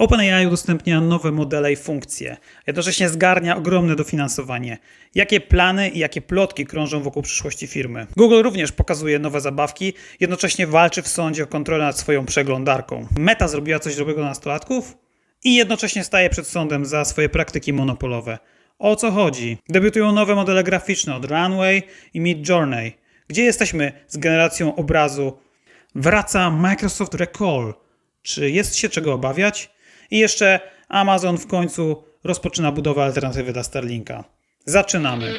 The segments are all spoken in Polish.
OpenAI udostępnia nowe modele i funkcje. Jednocześnie zgarnia ogromne dofinansowanie. Jakie plany i jakie plotki krążą wokół przyszłości firmy? Google również pokazuje nowe zabawki, jednocześnie walczy w sądzie o kontrolę nad swoją przeglądarką. Meta zrobiła coś dobrego nastolatków i jednocześnie staje przed sądem za swoje praktyki monopolowe. O co chodzi? Debiutują nowe modele graficzne od Runway i Midjourney. Gdzie jesteśmy z generacją obrazu? Wraca Microsoft Recall. Czy jest się czego obawiać? I jeszcze Amazon w końcu rozpoczyna budowę alternatywy dla Starlinka. Zaczynamy.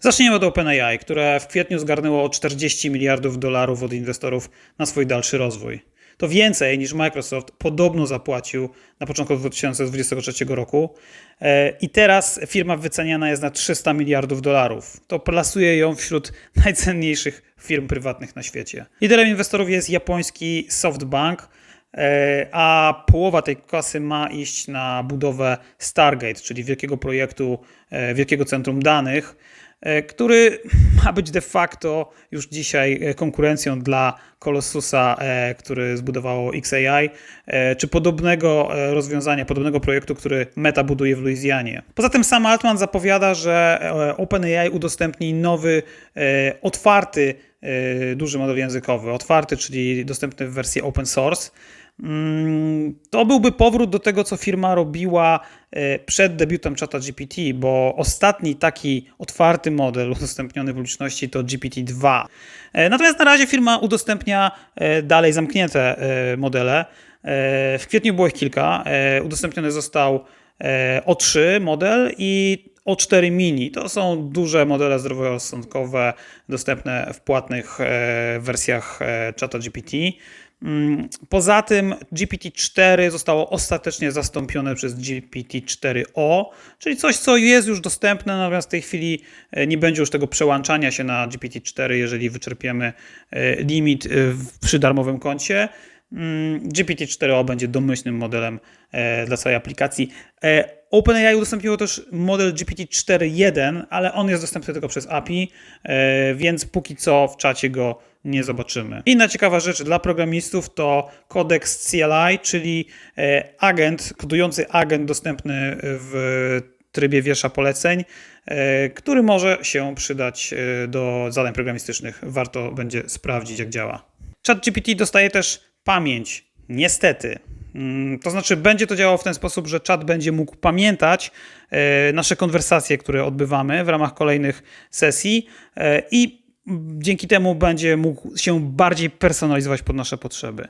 Zaczniemy od OpenAI, które w kwietniu zgarnęło 40 miliardów dolarów od inwestorów na swój dalszy rozwój. To więcej niż Microsoft podobno zapłacił na początku 2023 roku. E, I teraz firma wyceniana jest na 300 miliardów dolarów. To plasuje ją wśród najcenniejszych firm prywatnych na świecie. Liderem inwestorów jest japoński SoftBank, e, a połowa tej kasy ma iść na budowę Stargate, czyli wielkiego projektu, e, wielkiego centrum danych który ma być de facto już dzisiaj e, konkurencją dla Colossusa, e, który zbudowało XAI, czy podobnego rozwiązania, podobnego projektu, który Meta buduje w Luizjanie. Poza tym sam Altman zapowiada, że OpenAI udostępni nowy, otwarty, duży model językowy. Otwarty, czyli dostępny w wersji open source. Mm, to byłby powrót do tego, co firma robiła e, przed debiutem czata GPT, bo ostatni taki otwarty model udostępniony publiczności to GPT-2. E, natomiast na razie firma udostępnia e, dalej zamknięte modele. W kwietniu było ich kilka. Udostępniony został O3 model i O4 mini. To są duże modele zdroworozsądkowe dostępne w płatnych wersjach czata GPT. Mm, poza tym GPT-4 zostało ostatecznie zastąpione przez GPT-4o, czyli coś, co jest już dostępne, natomiast w tej chwili e, nie będzie już tego przełączania się na GPT-4, jeżeli wyczerpiemy e, limit e, przy darmowym koncie. Mm, GPT-4o będzie domyślnym modelem dla całej aplikacji. OpenAI udostępniło też model GPT-4.1, ale on jest dostępny tylko przez API, więc póki co w czacie go nie zobaczymy. Inna ciekawa rzecz dla programistów to kodeks CLI, czyli e, agent, kodujący agent dostępny w trybie wiesza poleceń, e, który może się przydać e, do zadań programistycznych. Warto będzie sprawdzić, jak działa. ChatGPT dostaje też pamięć. Niestety. Mm, to znaczy, będzie to działało w ten sposób, że czat będzie mógł pamiętać nasze konwersacje, które odbywamy w ramach kolejnych sesji i dzięki temu będzie mógł się bardziej personalizować pod nasze potrzeby.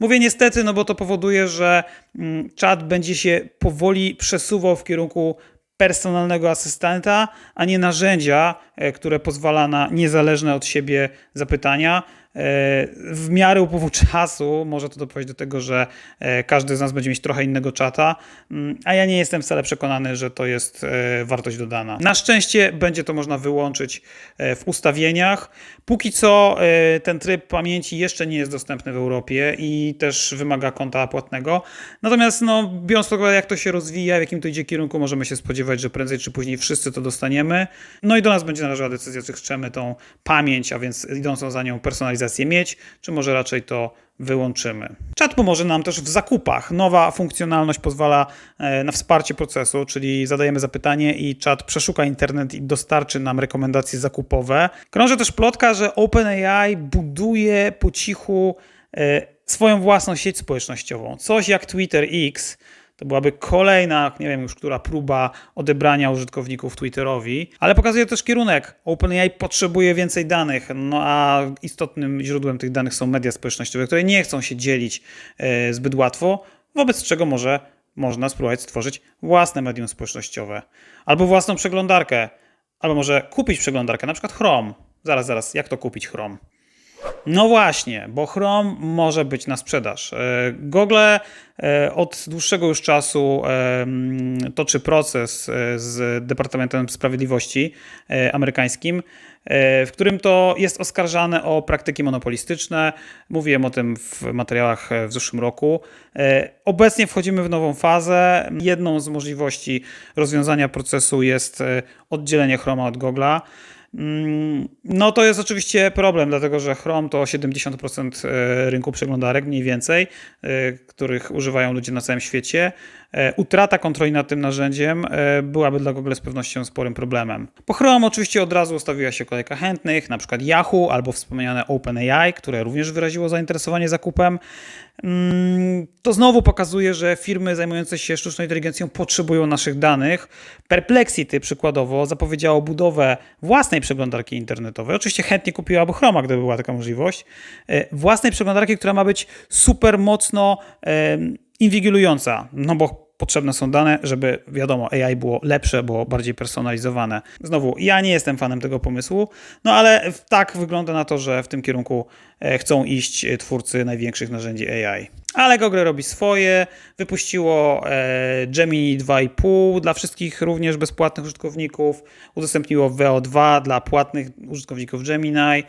Mówię niestety, no bo to powoduje, że mm, czat będzie się powoli przesuwał w kierunku personalnego asystenta, a nie narzędzia, e, które pozwala na niezależne od siebie zapytania. E, w miarę upływu czasu może to doprowadzić do tego, że e, każdy z nas będzie mieć trochę innego czata, mm, a ja nie jestem wcale przekonany, że to jest wartość dodana. Na szczęście będzie to można wyłączyć w ustawieniach. Póki co ten tryb pamięci jeszcze nie jest dostępny w Europie i też wymaga konta płatnego. Natomiast no, biorąc pod uwagę, jak to się rozwija, w jakim to idzie kierunku, możemy się spodziewać, że prędzej czy później wszyscy to dostaniemy. No i do nas będzie należała decyzja, czy chcemy tą pamięć, a więc idącą za nią personalizację mieć, czy może raczej to wyłączymy. Chat pomoże nam też w zakupach. Nowa funkcjonalność pozwala e, na wsparcie procesu, czyli zadajemy zapytanie i czat przeszuka internet i dostarczy nam rekomendacje zakupowe. Krąży też plotka, że OpenAI buduje po cichu e, swoją własną sieć społecznościową. Coś jak Twitter X, to byłaby kolejna, nie wiem już która próba odebrania użytkowników Twitterowi, ale pokazuje też kierunek. OpenAI potrzebuje więcej danych, no a istotnym źródłem tych danych są media społecznościowe, które nie chcą się dzielić e, zbyt łatwo, wobec czego może można spróbować stworzyć własne medium społecznościowe albo własną przeglądarkę, albo może kupić przeglądarkę, na przykład Chrome. Zaraz, zaraz, jak to kupić Chrome? No właśnie, bo Chrome może być na sprzedaż. E, Google e, od dłuższego już czasu e, toczy proces z Departamentem Sprawiedliwości amerykańskim, w którym to jest oskarżane o praktyki monopolistyczne. Mówiłem o tym w materiałach w zeszłym roku. Obecnie wchodzimy w nową fazę. Jedną z możliwości rozwiązania procesu jest oddzielenie Chroma od Google'a. Mm, No to jest oczywiście problem, dlatego że Chrome to 70% e, rynku przeglądarek mniej więcej, e, których używają ludzie na całym świecie. E, Utrata kontroli nad tym narzędziem e, byłaby dla Google z pewnością sporym problemem. Po Chrome oczywiście od razu ustawiła się kolejka chętnych, na przykład Yahoo albo wspomniane OpenAI, które również wyraziło zainteresowanie zakupem. Mm, To znowu pokazuje, że firmy zajmujące się sztuczną inteligencją potrzebują naszych danych. Perplexity przykładowo zapowiedziało budowę własnej przeglądarki internetowej. Oczywiście chętnie kupiłaby Chroma, gdyby była taka możliwość. E, Własnej przeglądarki, która ma być super mocno inwigilująca, no bo potrzebne są dane, żeby wiadomo, AI było lepsze, było bardziej personalizowane. Znowu, ja nie jestem fanem tego pomysłu, no ale tak wygląda na to, że w tym kierunku e, chcą iść e, twórcy największych narzędzi AI. Ale Google robi swoje, wypuściło e, Gemini 2,5 dla wszystkich również bezpłatnych użytkowników, udostępniło VO2 dla płatnych użytkowników Gemini.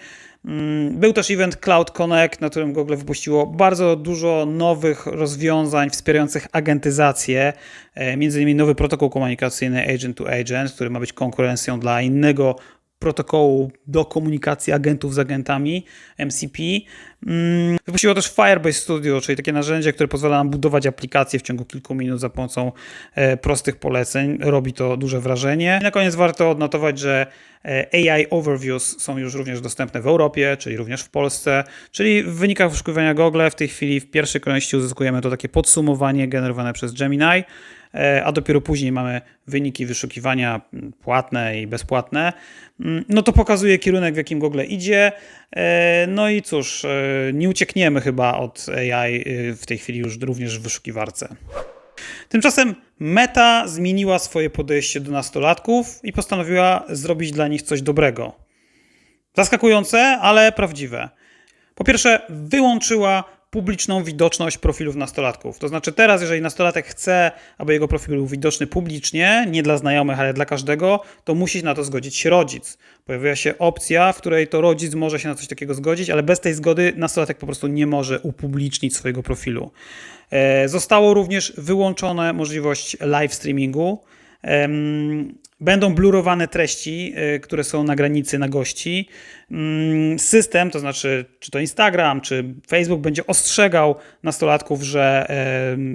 Mm, Był też event Cloud Connect, na którym Google wypuściło bardzo dużo nowych rozwiązań wspierających agentyzację, e, między innymi nowy protokół komunikacyjny Agent to Agent, który ma być konkurencją dla innego protokołu do komunikacji agentów z agentami, MCP. Mm, Wypuściło też Firebase Studio, czyli takie narzędzie, które pozwala nam budować aplikacje w ciągu kilku minut za pomocą e, prostych poleceń. Robi to duże wrażenie. I na koniec warto odnotować, że e, AI Overviews są już również dostępne w Europie, czyli również w Polsce. Czyli w wynikach wyszukiwania Google w tej chwili w pierwszej kolejności uzyskujemy to takie podsumowanie generowane przez Gemini a dopiero później mamy wyniki wyszukiwania mm, płatne i bezpłatne, mm, no to pokazuje kierunek, w jakim Google idzie. E, No i cóż, e, nie uciekniemy chyba od AI y, w tej chwili już również w wyszukiwarce. Tymczasem Meta zmieniła swoje podejście do nastolatków i postanowiła zrobić dla nich coś dobrego. Zaskakujące, ale prawdziwe. Po pierwsze, wyłączyła publiczną widoczność profilów nastolatków. To znaczy, teraz, jeżeli nastolatek chce, aby jego profil był widoczny publicznie, nie dla znajomych, ale dla każdego, to musi na to zgodzić się rodzic. Pojawia się opcja, w której to rodzic może się na coś takiego zgodzić, ale bez tej zgody nastolatek po prostu nie może upublicznić swojego profilu. E, Zostało również wyłączone możliwość live streamingu. Będą blurowane treści, y, które są na granicy na gości. Mm, System, to znaczy czy to Instagram, czy Facebook, będzie ostrzegał nastolatków, że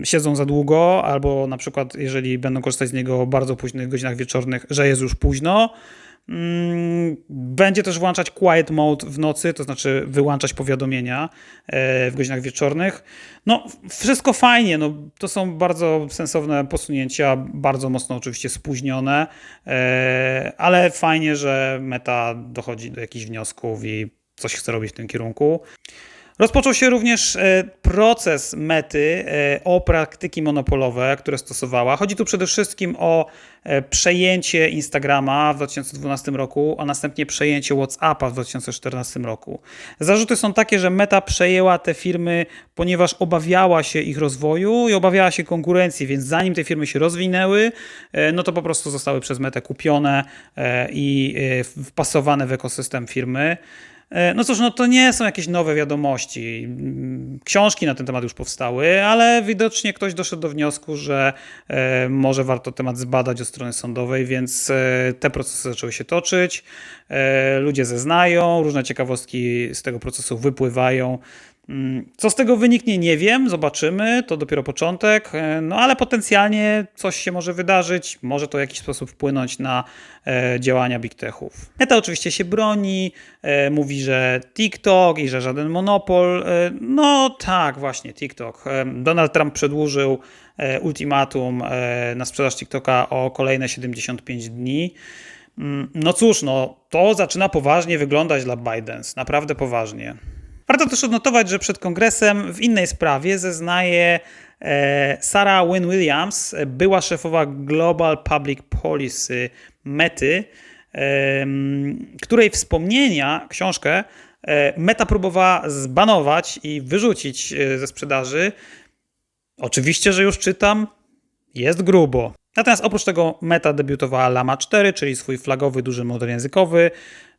siedzą za długo, albo na przykład, jeżeli będą korzystać z niego o bardzo późnych godzinach wieczornych, że jest już późno. Mm, Będzie też włączać quiet mode w nocy, to znaczy wyłączać powiadomienia e, w godzinach wieczornych. No, wszystko fajnie, no, to są bardzo sensowne posunięcia, bardzo mocno oczywiście spóźnione, e, ale fajnie, że Meta dochodzi do jakichś wniosków i coś chce robić w tym kierunku. Rozpoczął się również e, proces mety e, o praktyki monopolowe, które stosowała. Chodzi tu przede wszystkim o e, przejęcie Instagrama w 2012 roku, a następnie przejęcie WhatsAppa w 2014 roku. Zarzuty są takie, że Meta przejęła te firmy, ponieważ obawiała się ich rozwoju i obawiała się konkurencji, więc zanim te firmy się rozwinęły, no to po prostu zostały przez Metę kupione i wpasowane w ekosystem firmy. E, No cóż, no to nie są jakieś nowe wiadomości. Książki na ten temat już powstały, ale widocznie ktoś doszedł do wniosku, że e, może warto temat zbadać od strony sądowej, więc e, te procesy zaczęły się toczyć. Ludzie zeznają, różne ciekawostki z tego procesu wypływają. Mm, Co z tego wyniknie, nie wiem, zobaczymy, to dopiero początek, e, no ale potencjalnie coś się może wydarzyć, może to w jakiś sposób wpłynąć na e, działania big techów. Meta oczywiście się broni, e, mówi, że TikTok i że żaden monopol. No tak, właśnie, TikTok. Donald Trump przedłużył ultimatum na sprzedaż TikToka o kolejne 75 dni. Mm, No cóż, no to zaczyna poważnie wyglądać dla ByteDance, naprawdę poważnie. Warto też odnotować, że przed kongresem w innej sprawie zeznaje e, Sarah Wynne Williams, była szefowa Global Public Policy Mety, której wspomnienia, książkę, e, Meta próbowała zbanować i wyrzucić e, ze sprzedaży. Oczywiście, że już czytam, jest grubo. Natomiast oprócz tego Meta debiutowała Lama 4, czyli swój flagowy duży model językowy.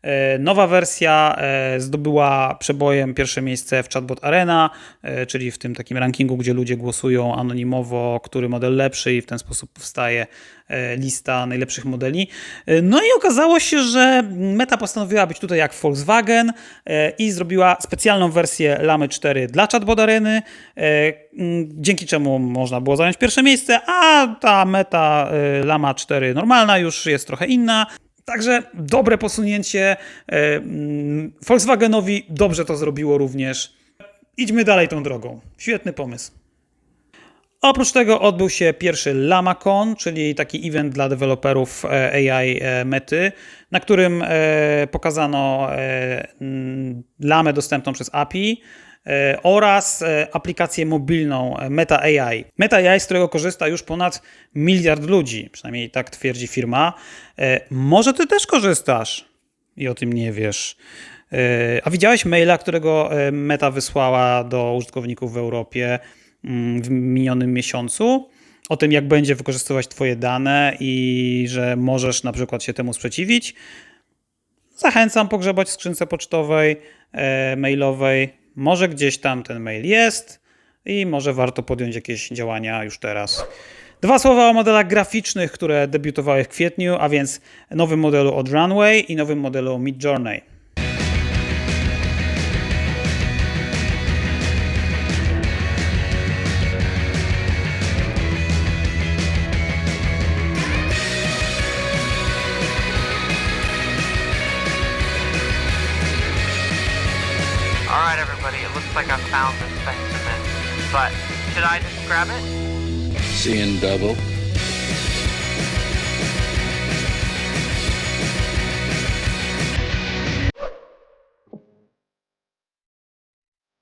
E, Nowa wersja e, zdobyła przebojem pierwsze miejsce w Chatbot Arena, e, czyli w tym takim rankingu, gdzie ludzie głosują anonimowo, który model lepszy i w ten sposób powstaje lista najlepszych modeli. No i okazało się, że Meta postanowiła być tutaj jak Volkswagen i zrobiła specjalną wersję Lamy 4 dla Chatbot Areny, dzięki czemu można było zająć pierwsze miejsce, a ta Meta Lama 4 normalna już jest trochę inna. Także dobre posunięcie. E, mm, Volkswagenowi dobrze to zrobiło również. Idźmy dalej tą drogą. Świetny pomysł. Oprócz tego odbył się pierwszy LamaCon, czyli taki event dla deweloperów e, AI e, Mety, na którym pokazano Lamę dostępną przez API oraz e, aplikację mobilną e, Meta AI. Meta AI, z którego korzysta już ponad miliard ludzi, przynajmniej tak twierdzi firma. E, Może ty też korzystasz i o tym nie wiesz. E, A widziałeś maila, którego e, Meta wysłała do użytkowników w Europie mm, w minionym miesiącu? O tym, jak będzie wykorzystywać Twoje dane i że możesz na przykład się temu sprzeciwić. Zachęcam pogrzebać w skrzynce pocztowej, e, mailowej. Może gdzieś tam ten mail jest i może warto podjąć jakieś działania już teraz. Dwa słowa o modelach graficznych, które debiutowały w kwietniu, a więc nowym modelu od Runway i nowym modelu Midjourney. Alright, everybody, it looks like I found the specimen. But should I just grab it? Seeing double.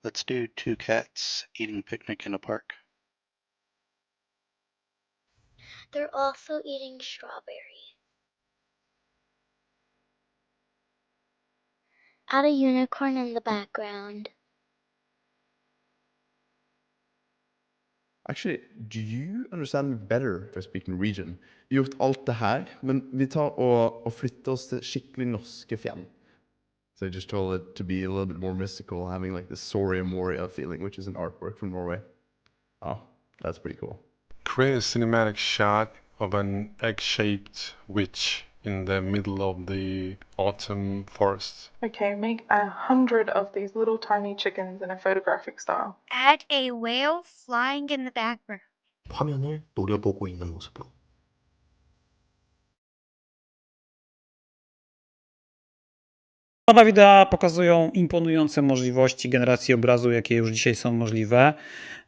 Let's do two cats eating picnic in a park. They're also eating strawberry. Add a unicorn in the background. Actually, do you understand me better if I speak Norwegian? Vi har gjort alt det her, men vi tar og, og flytter oss til skikkelig norske fjell. So I just told it to be a little bit more mystical, having like the Soria Moria feeling, which is an artwork from Norway. Oh, that's pretty cool. create a cinematic shot of an egg-shaped witch in the middle of the autumn forest. Okay, make a hundred of these little tiny chickens in a photographic style. Add a whale flying in the background. 화면을 노려보고 있는 모습으로. Oba wideo pokazują imponujące możliwości generacji obrazu, jakie już dzisiaj są możliwe.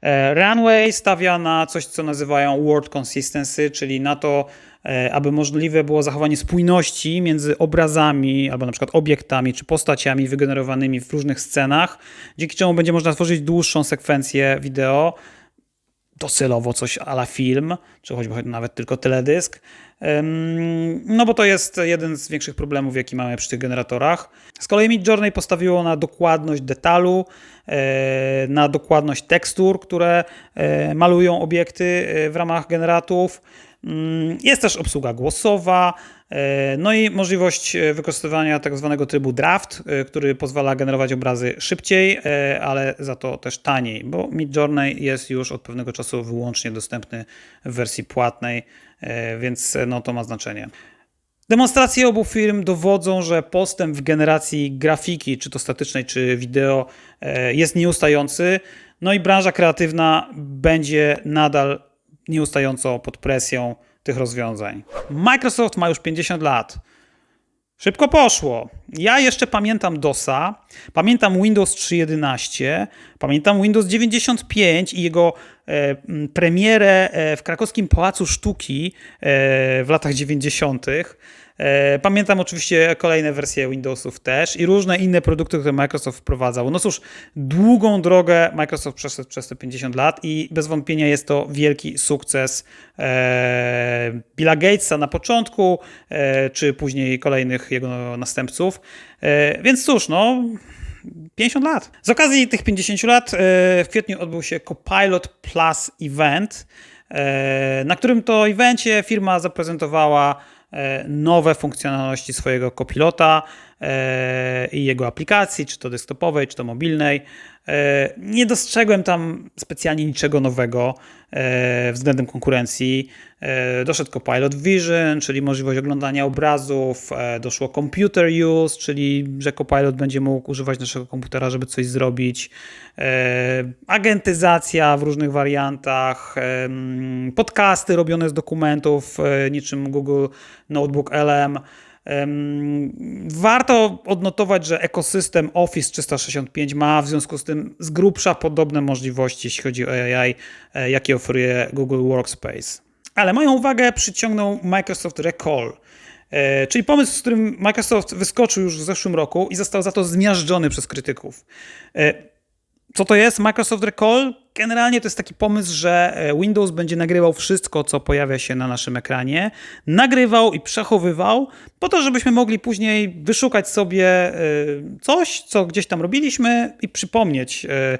E, Runway stawia na coś, co nazywają word consistency, czyli na to, e, aby możliwe było zachowanie spójności między obrazami, albo na przykład obiektami czy postaciami wygenerowanymi w różnych scenach, dzięki czemu będzie można tworzyć dłuższą sekwencję wideo, docelowo coś ala film, czy choćby nawet tylko teledysk. No bo to jest jeden z większych problemów, jaki mamy przy tych generatorach. Z kolei Midjourney postawiło na dokładność detalu, e, na dokładność tekstur, które e, malują obiekty e, w ramach generatów. Ym, Jest też obsługa głosowa, e, no i możliwość e, wykorzystywania tak zwanego trybu draft, e, który pozwala generować obrazy szybciej, ale za to też taniej, bo Midjourney jest już od pewnego czasu wyłącznie dostępny w wersji płatnej, więc no, to ma znaczenie. Demonstracje obu firm dowodzą, że postęp w generacji grafiki, czy to statycznej, czy wideo, jest nieustający. No i branża kreatywna będzie nadal nieustająco pod presją tych rozwiązań. Microsoft ma już 50 lat. Szybko poszło. Ja jeszcze pamiętam DOSa, pamiętam Windows 3.11, pamiętam Windows 95 i jego e, premierę e, w krakowskim Pałacu Sztuki e, w latach 90. E, Pamiętam oczywiście kolejne wersje Windowsów też i różne inne produkty, które Microsoft wprowadzał. No cóż, długą drogę Microsoft przeszedł przez te 50 lat i bez wątpienia jest to wielki sukces e, Billa Gatesa na początku, e, czy później kolejnych jego następców. Więc cóż, no 50 lat. Z okazji tych 50 lat w kwietniu odbył się Copilot Plus Event, na którym to evencie firma zaprezentowała nowe funkcjonalności swojego kopilota. I jego aplikacji, czy to desktopowej, czy to mobilnej. E, Nie dostrzegłem tam specjalnie niczego nowego e, względem konkurencji. E, Doszedł Copilot Vision, czyli możliwość oglądania obrazów, doszło Computer Use, czyli że Copilot będzie mógł używać naszego komputera, żeby coś zrobić. Agentyzacja w różnych wariantach, podcasty robione z dokumentów, niczym Google Notebook LM. Warto odnotować, że ekosystem Office 365 ma w związku z tym z grubsza podobne możliwości, jeśli chodzi o AI, e, jakie oferuje Google Workspace. Ale moją uwagę przyciągnął Microsoft Recall, e, czyli pomysł, z którym Microsoft wyskoczył już w zeszłym roku i został za to zmiażdżony przez krytyków. E, co to jest Microsoft Recall? Generalnie to jest taki pomysł, że e, Windows będzie nagrywał wszystko, co pojawia się na naszym ekranie. Nagrywał i przechowywał, po to, żebyśmy mogli później wyszukać sobie e, coś, co gdzieś tam robiliśmy i przypomnieć e,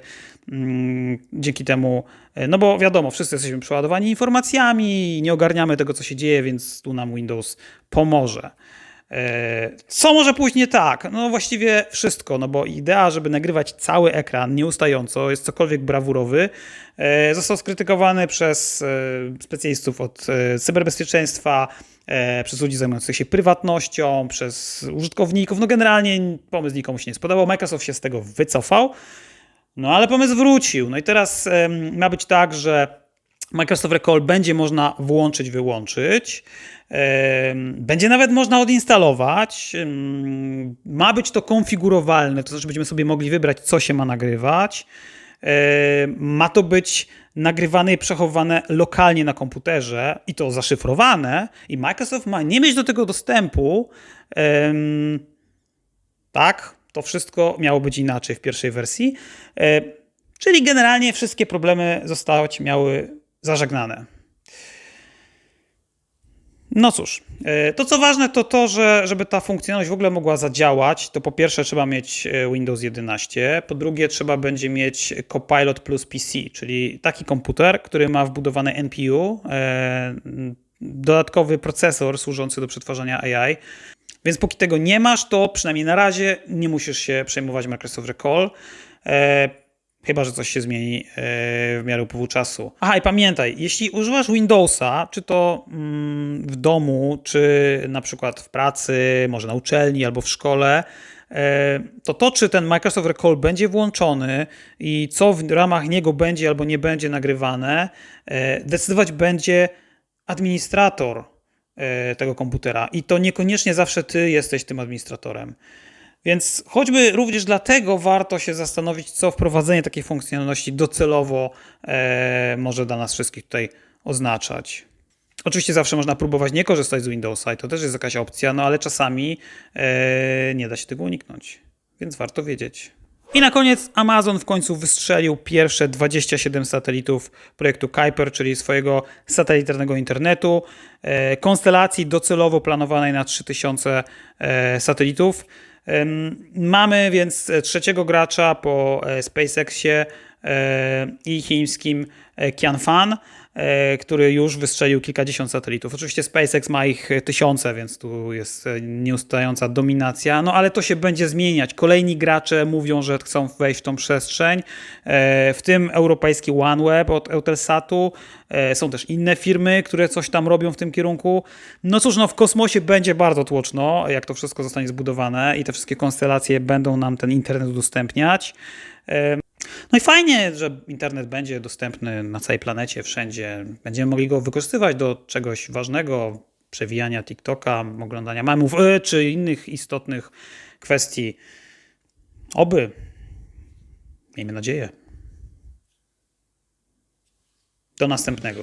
mm, dzięki temu. No bo wiadomo, wszyscy jesteśmy przeładowani informacjami, nie ogarniamy tego, co się dzieje, więc tu nam Windows pomoże. Co może pójść nie tak? No właściwie wszystko, no bo idea, żeby nagrywać cały ekran nieustająco, jest cokolwiek brawurowy, e, został skrytykowany przez e, specjalistów od e, cyberbezpieczeństwa, przez ludzi zajmujących się prywatnością, przez użytkowników. No generalnie pomysł nikomu się nie spodobał. Microsoft się z tego wycofał. No ale pomysł wrócił. No i teraz ma być tak, że Microsoft Recall będzie można włączyć, wyłączyć. Będzie nawet można odinstalować. Ma być to konfigurowalne, to znaczy będziemy sobie mogli wybrać, co się ma nagrywać. Ma to być nagrywane i przechowywane lokalnie na komputerze i to zaszyfrowane, i Microsoft ma nie mieć do tego dostępu. Tak, to wszystko miało być inaczej w pierwszej wersji. Czyli generalnie wszystkie problemy zostać miały zażegnane. No cóż, e, to co ważne to to, że żeby ta funkcjonalność w ogóle mogła zadziałać, to po pierwsze trzeba mieć e, Windows 11, po drugie trzeba będzie mieć Copilot plus PC, czyli taki komputer, który ma wbudowany NPU, e, dodatkowy procesor służący do przetwarzania AI, więc póki tego nie masz, to przynajmniej na razie nie musisz się przejmować Microsoft Recall. Chyba, że coś się zmieni e, w miarę upływu czasu. Aha, i pamiętaj, jeśli używasz Windowsa, czy to mm, w domu, czy na przykład w pracy, może na uczelni albo w szkole, e, to to, czy ten Microsoft Recall będzie włączony i co w ramach niego będzie albo nie będzie nagrywane, e, decydować będzie administrator tego komputera. I to niekoniecznie zawsze ty jesteś tym administratorem. Więc choćby również dlatego warto się zastanowić, co wprowadzenie takiej funkcjonalności docelowo e, może dla nas wszystkich tutaj oznaczać. Oczywiście zawsze można próbować nie korzystać z Windowsa i to też jest jakaś opcja, no ale czasami e, nie da się tego uniknąć. Więc warto wiedzieć. I na koniec Amazon w końcu wystrzelił pierwsze 27 satelitów projektu Kuiper, czyli swojego satelitarnego internetu, e, konstelacji docelowo planowanej na 3000 e, satelitów. Mamy więc trzeciego gracza po e, SpaceXie e, i chińskim e, Qianfan, e, który już wystrzelił kilkadziesiąt satelitów. Oczywiście SpaceX ma ich tysiące, więc tu jest e, nieustająca dominacja, no ale to się będzie zmieniać. Kolejni gracze mówią, że chcą wejść w tą przestrzeń, e, w tym europejski OneWeb od Eutelsatu. E, Są też inne firmy, które coś tam robią w tym kierunku. No cóż, no w kosmosie będzie bardzo tłoczno, jak to wszystko zostanie zbudowane i te wszystkie konstelacje będą nam ten internet udostępniać. No i fajnie, że internet będzie dostępny na całej planecie, wszędzie. Będziemy mogli go wykorzystywać do czegoś ważnego, przewijania TikToka, oglądania memów e, czy innych istotnych kwestii. Oby. Miejmy nadzieję. Do następnego.